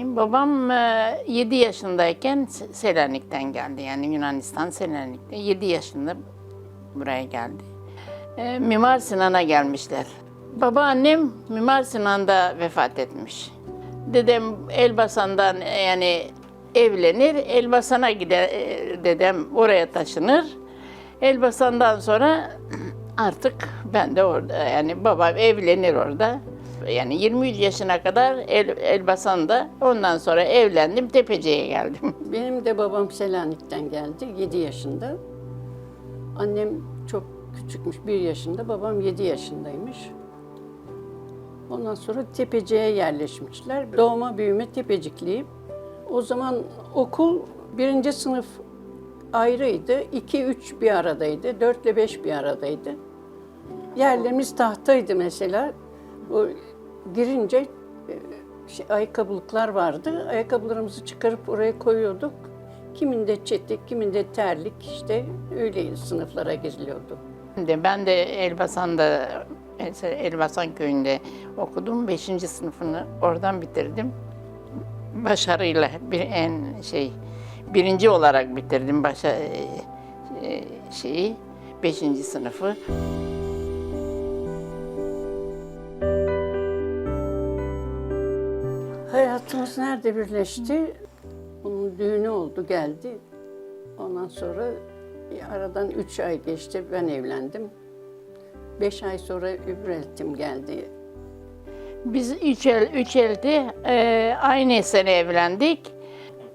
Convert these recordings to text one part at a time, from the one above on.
anlatayım. Babam 7 yaşındayken Se- Selanik'ten geldi. Yani Yunanistan Selanik'te 7 yaşında buraya geldi. E, Mimar Sinan'a gelmişler. Babaannem Mimar Sinan'da vefat etmiş. Dedem Elbasan'dan e, yani evlenir, Elbasan'a gider e, dedem oraya taşınır. Elbasan'dan sonra artık ben de orada yani babam evlenir orada. Yani 23 yaşına kadar El, Elbasan'da ondan sonra evlendim Tepeci'ye geldim. Benim de babam Selanik'ten geldi 7 yaşında. Annem çok küçükmüş 1 yaşında, babam 7 yaşındaymış. Ondan sonra Tepeci'ye yerleşmişler. Doğma büyüme Tepecikliyim. O zaman okul birinci sınıf ayrıydı. 2-3 bir aradaydı. 4 ile 5 bir aradaydı. Yerlerimiz tahtaydı mesela. O girince e, şey, ayakkabılıklar vardı. Ayakkabılarımızı çıkarıp oraya koyuyorduk. Kiminde çetik, kiminde terlik işte öyle sınıflara geziliyorduk. De ben de Elbasan'da Elbasan köyünde okudum. 5. sınıfını oradan bitirdim. Başarıyla bir en şey birinci olarak bitirdim başa e, e, şeyi 5. sınıfı. Hayatımız nerede birleşti? Onun düğünü oldu, geldi. Ondan sonra aradan üç ay geçti, ben evlendim. Beş ay sonra öbür eltim geldi. Biz üç, el, üç elti e, aynı sene evlendik.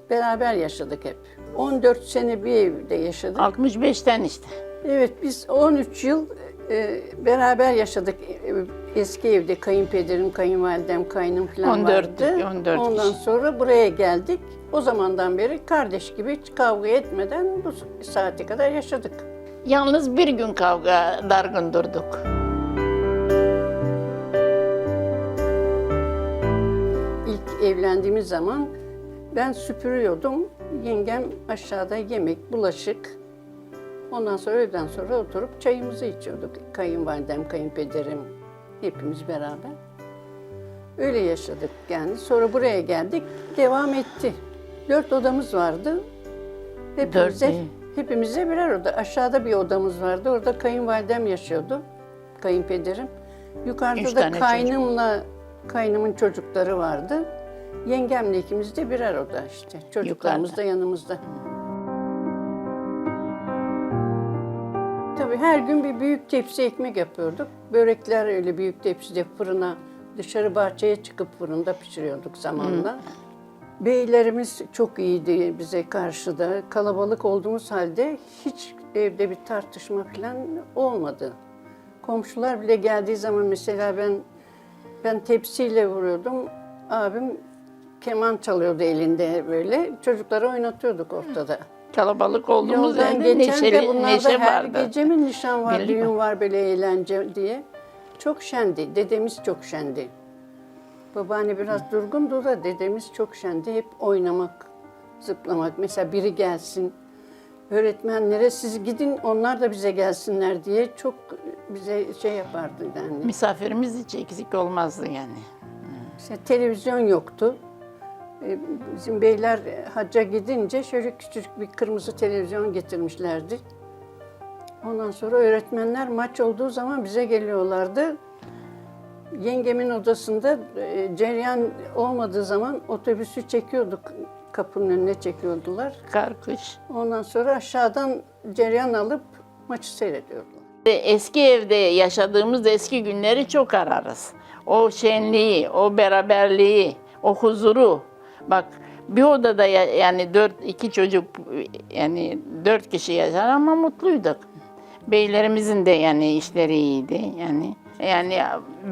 Beraber yaşadık hep. 14 sene bir evde yaşadık. 65'ten işte. Evet, biz 13 yıl e, beraber yaşadık. E, Eski evde kayınpederim, kayınvalidem, kaynım falan 14 vardı. 14 Ondan kişi. sonra buraya geldik. O zamandan beri kardeş gibi hiç kavga etmeden bu saate kadar yaşadık. Yalnız bir gün kavga dargın durduk. İlk evlendiğimiz zaman ben süpürüyordum. Yengem aşağıda yemek, bulaşık. Ondan sonra öğleden sonra oturup çayımızı içiyorduk. Kayınvalidem, kayınpederim hepimiz beraber. Öyle yaşadık yani. Sonra buraya geldik, devam etti. Dört odamız vardı. Hepimize, Dört, hepimize birer oda. Aşağıda bir odamız vardı. Orada kayınvalidem yaşıyordu. Kayınpederim. Yukarıda Üç da tane çocuk. kaynımla kaynımın çocukları vardı. Yengemle ikimiz de birer oda işte. Çocuklarımız Yukarıda. da yanımızda. Tabii her gün bir büyük tepsi ekmek yapıyorduk. Börekler öyle büyük tepside fırına, dışarı bahçeye çıkıp fırında pişiriyorduk zamanla. Beylerimiz çok iyiydi bize karşıda. Kalabalık olduğumuz halde hiç evde bir tartışma falan olmadı. Komşular bile geldiği zaman mesela ben ben tepsiyle vuruyordum. Abim keman çalıyordu elinde böyle. Çocukları oynatıyorduk ortada. Kalabalık olduğumuz Yoldan yerde geçen de neşeli, bunlarda neşe her vardı. gece mi nişan var, Belli düğün var böyle eğlence diye. Çok şendi. Dedemiz çok şendi. Babaanne biraz durgundu da dedemiz çok şendi. Hep oynamak, zıplamak. Mesela biri gelsin, öğretmenlere siz gidin onlar da bize gelsinler diye çok bize şey yapardı yani. Misafirimiz hiç eksik olmazdı yani. İşte televizyon yoktu. Ee, Bizim beyler hacca gidince şöyle küçücük bir kırmızı televizyon getirmişlerdi. Ondan sonra öğretmenler maç olduğu zaman bize geliyorlardı. Yengemin odasında e, cereyan olmadığı zaman otobüsü çekiyorduk. Kapının önüne çekiyordular. Kar, kış. Ondan sonra aşağıdan cereyan alıp maçı seyrediyordular. Eski evde yaşadığımız eski günleri çok ararız. O şenliği, o beraberliği, o huzuru. Bak bir odada ya- yani dört, iki çocuk yani dört kişi yaşar ama mutluyduk. Beylerimizin de yani işleri iyiydi yani. Yani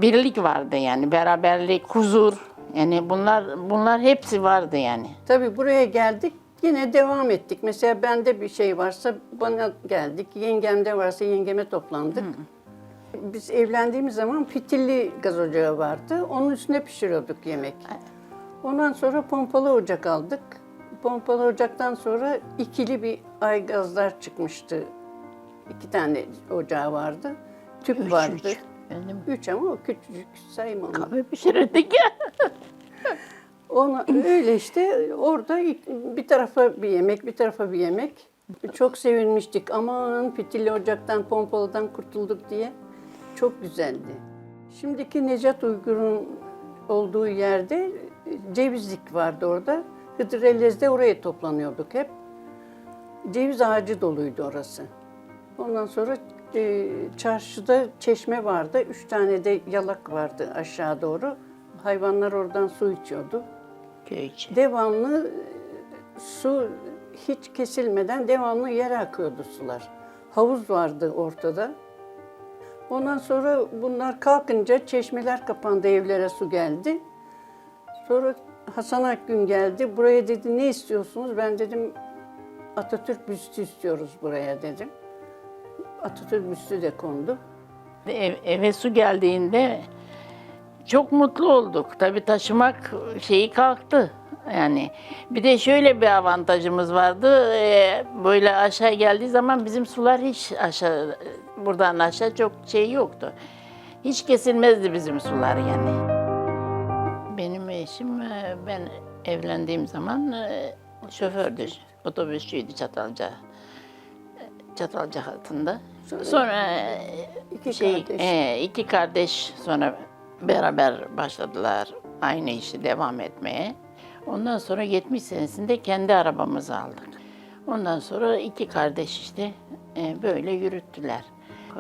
birlik vardı yani beraberlik, huzur. Yani bunlar bunlar hepsi vardı yani. Tabii buraya geldik yine devam ettik. Mesela bende bir şey varsa bana geldik. Yengemde varsa yengeme toplandık. Biz evlendiğimiz zaman fitilli gaz ocağı vardı. Onun üstüne pişiriyorduk yemek. Ondan sonra pompalı ocak aldık. Pompalı ocaktan sonra ikili bir aygazlar çıkmıştı. İki tane ocağı vardı. Tüp Üç, vardı. üç. Üç ama o küçücük sayma onu. Kahve pişirirdik ya. Ona öyle işte orada bir tarafa bir yemek, bir tarafa bir yemek. Çok sevinmiştik. Aman fitilli ocaktan, pompalıdan kurtulduk diye. Çok güzeldi. Şimdiki Necat Uygur'un olduğu yerde cevizlik vardı orada. Hıdrellez'de oraya toplanıyorduk hep. Ceviz ağacı doluydu orası. Ondan sonra e, çarşıda çeşme vardı. Üç tane de yalak vardı aşağı doğru. Hayvanlar oradan su içiyordu. İçi. Devamlı e, su hiç kesilmeden devamlı yere akıyordu sular. Havuz vardı ortada. Ondan sonra bunlar kalkınca çeşmeler kapandı, evlere su geldi. Sonra Hasan Akgün geldi. Buraya dedi ne istiyorsunuz? Ben dedim Atatürk büstü istiyoruz buraya dedim. Atatürk büstü de kondu. Ev- eve su geldiğinde çok mutlu olduk. Tabii taşımak şeyi kalktı. Yani bir de şöyle bir avantajımız vardı. Ee, böyle aşağı geldiği zaman bizim sular hiç aşağı buradan aşağı çok şey yoktu. Hiç kesilmezdi bizim sular yani. Eşim e, ben evlendiğim zaman e, şofördü, otobüsçüydü Çatalca. Çatalca hattında. Sonra Sonra e, iki şey, kardeş. e, iki kardeş sonra beraber başladılar aynı işi devam etmeye. Ondan sonra 70 senesinde kendi arabamızı aldık. Ondan sonra iki kardeş işte e, böyle yürüttüler.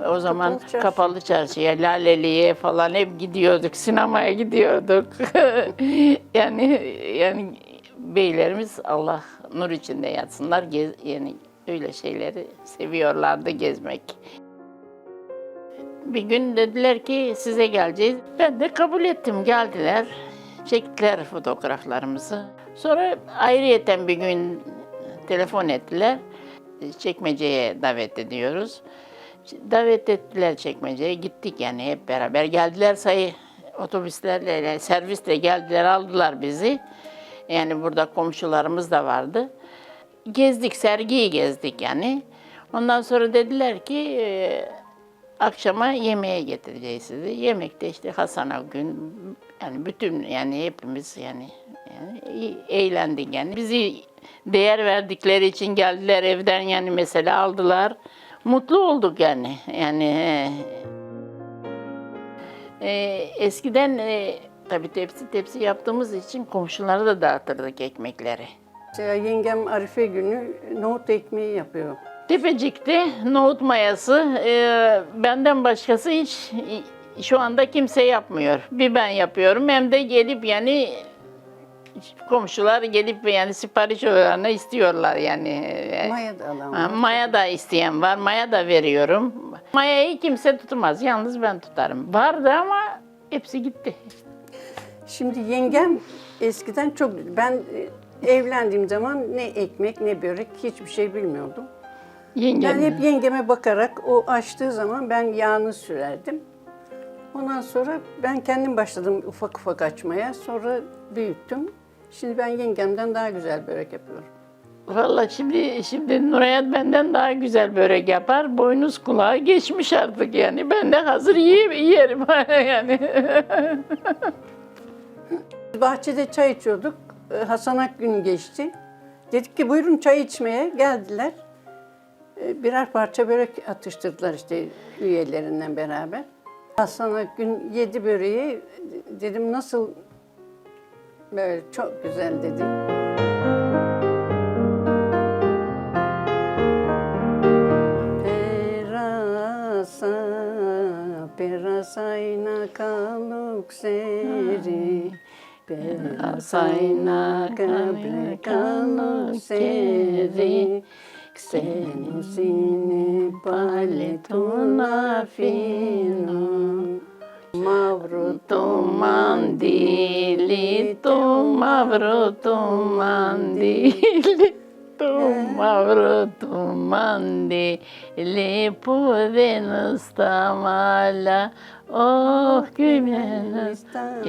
O zaman Kapalı çarşı. kapalı çarşıya, Laleli'ye falan hep gidiyorduk, sinemaya gidiyorduk. yani yani beylerimiz Allah nur içinde yatsınlar. Gez, yani öyle şeyleri seviyorlardı gezmek. Bir gün dediler ki size geleceğiz. Ben de kabul ettim. Geldiler. Çektiler fotoğraflarımızı. Sonra ayrıyeten bir gün telefon ettiler. Çekmeceye davet ediyoruz. Davet ettiler çekmeceye. Gittik yani hep beraber. Geldiler sayı otobüslerle, servisle geldiler aldılar bizi. Yani burada komşularımız da vardı. Gezdik, sergiyi gezdik yani. Ondan sonra dediler ki e, akşama yemeğe getireceğiz sizi. Yemekte işte Hasan Akgün, yani bütün yani hepimiz yani, yani eğlendik yani. Bizi değer verdikleri için geldiler evden yani mesela aldılar. Mutlu olduk yani. Yani e, e, eskiden e, tabii tepsi tepsi yaptığımız için komşulara da dağıtırdık ekmekleri. Mesela yengem Arife günü nohut ekmeği yapıyor. Tepecik'te nohut mayası e, benden başkası hiç şu anda kimse yapmıyor. Bir ben yapıyorum hem de gelip yani komşular gelip yani sipariş olanı istiyorlar yani. Maya da alan var. Maya da isteyen var, maya da veriyorum. Mayayı kimse tutmaz, yalnız ben tutarım. Vardı ama hepsi gitti. Şimdi yengem eskiden çok ben e, evlendiğim zaman ne ekmek ne börek hiçbir şey bilmiyordum. Yengem. Ben hep yengeme bakarak o açtığı zaman ben yağını sürerdim. Ondan sonra ben kendim başladım ufak ufak açmaya. Sonra büyüttüm. Şimdi ben yengemden daha güzel börek yapıyorum. Vallahi şimdi şimdi Nurayat benden daha güzel börek yapar. Boynuz kulağı geçmiş artık yani. Ben de hazır yiye- yerim yani. Bahçede çay içiyorduk. Ee, Hasan Akgün geçti. Dedik ki buyurun çay içmeye. Geldiler. Ee, Birer parça börek atıştırdılar işte üyelerinden beraber. Hasan Akgün yedi böreği. Dedim nasıl böyle çok güzel dedim. Perasa, perasayna kaluk seri. Perasayna kaluk seri. Xenusine paletuna fino. Mavruto mandilito, mavruto mandilito, mavruto mandilito, oh, que bien. Está.